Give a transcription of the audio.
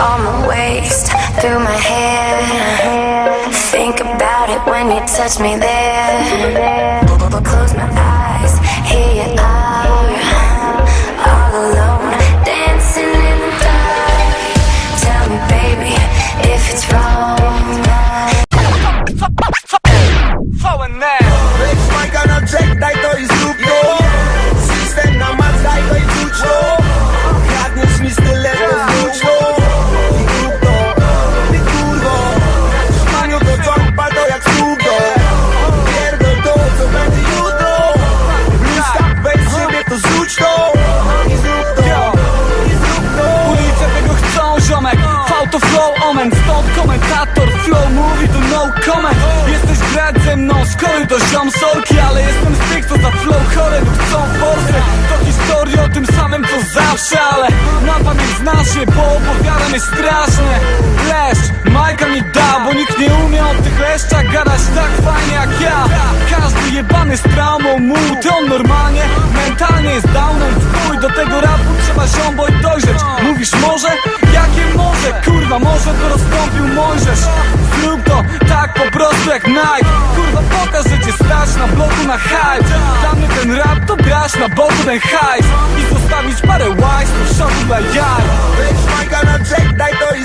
on my waist, through my hair. Think about it when you touch me there. Komentator flow mówi tu no comment. Jesteś grać ze mną skory do ziom sorki Ale jestem z tych co za flow chore lub chcą forsy To historia o tym samym co zawsze Ale na pamięć znasz je bo opowiadam je strasznie Leszcz Majka mi da Bo nikt nie umie o tych leszczach gadać tak fajnie jak ja. Każdy jebany z traumą mu Ty on normalnie mentalnie jest downem jak Nike. Kurwa pokaż, że cię stać na bloku na hype. Dla ten rap to brać na boku ten hajs. I zostawić parę łajs w szoku dla jaj. Weź Majka na check, daj to i